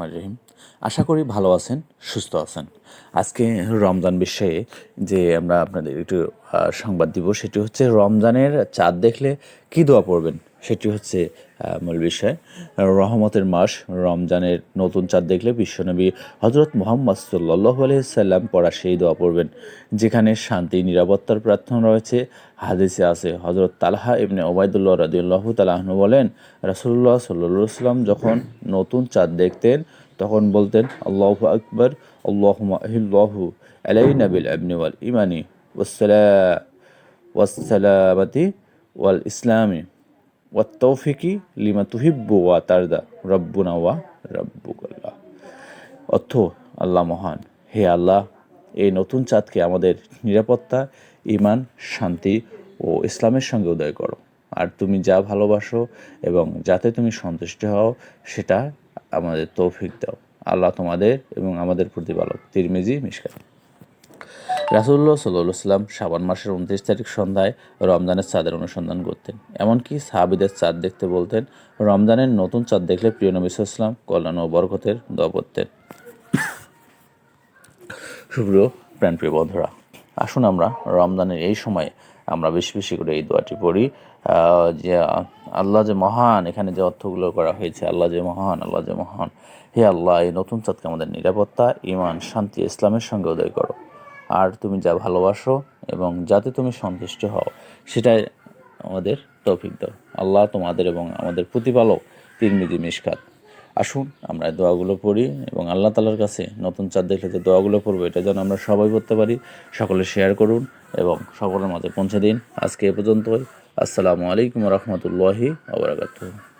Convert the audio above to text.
রহিম। আশা করি ভালো আছেন, সুস্থ আছেন। আজকে রমজান বিষয়ে যে আমরা আপনাদের একটু সংবাদ দিব, সেটি হচ্ছে রমজানের চাঁদ দেখলে কী দোয়া পড়বেন? সেটি হচ্ছে মূল বিষয়। রহমতের মাস, রমজানের নতুন চাঁদ দেখলে বিশ্বনবী হজরত মোহাম্মদ সাল্লাহ আলহিসাল্লাম পড়া সেই দোয়া পড়বেন, যেখানে শান্তি, নিরাপত্তার প্রার্থনা রয়েছে। হাদিসে আছে হজরত তালহা ইবনে ওবায়দুল্লাহ রাদিউল্লাহ তালাহনু বলেন রাসুল্লাহ সাল্লা সাল্লাম যখন নতুন চাঁদ দেখতেন, তখন বলতেন, আল্লাহ আকবর আল্লাহ আহিল্লাহু আলাইনা বিল আবনি ওয়াল ইমানি ওয়াসসালা ওয়াসসালামাতি ওয়াল ইসলামি। ওয়াত্তৌফিকি লিমা তুহিব্বু ওয়া তারদা, রব্বুনা ওয়া রব্বুকাল্লাহ। অর্থ, আল্লাহ মহান। হে আল্লাহ, এই নতুন চাঁদকে আমাদের নিরাপত্তা ইমান শান্তি ও ইসলামের সঙ্গে উদয় করো। আর তুমি যা ভালোবাসো এবং যাতে তুমি সন্তুষ্ট হও, সেটা আমাদের তৌফিক দাও। আল্লাহ তোমাদের এবং আমাদের প্রতিপালক। তিরমিজি মিশকাত। রাসুল্লাহ সাল্লাহ সাল্লাম শাবান মাসের উনত্রিশ তারিখ সন্ধ্যায় রমজানের চাঁদের অনুসন্ধান করতেন। এমনকি সাহাবিদের চাঁদ দেখতে বলতেন, রমজানের নতুন চাঁদ দেখলে প্রিয় নবী সাল্লাম কল্যাণ ও বরকতের দোয়া পড়তেন। সুপ্রিয়, প্রাণপ্রিয় বন্ধুরা, আসুন আমরা রমজানের এই সময়ে আমরা বেশি বেশি করে এই দোয়াটি পড়ি। যে আল্লাহ যে মহান, এখানে যে অর্থগুলো করা হয়েছে, আল্লাহ যে মহান, আল্লাহ যে মহান, হে আল্লাহ, এই নতুন চাঁদকে আমাদের নিরাপত্তা ইমান শান্তি, ইসলামের সঙ্গে উদয় করো। আর তুমি যা ভালোবাসো এবং যাতে তুমি সন্তুষ্ট হও, সেটাই আমাদের তৌফিক দাও। আল্লাহ তোমাদের এবং আমাদের প্রতিপালক তিরমিজি মিশকাত। আসুন, আমরা দোয়াগুলো পড়ি এবং আল্লাহ তালার কাছে নতুন চাঁদ দেখলে যে দোয়াগুলো পড়ব, এটা যেন আমরা সবাই করতে পারি। সকলে শেয়ার করুন এবং সকলের মাঝে পৌঁছে দিন। আজকে এ পর্যন্তই। আসসালামু আলাইকুম রহমতুল্লাহি আবরাকাতুহ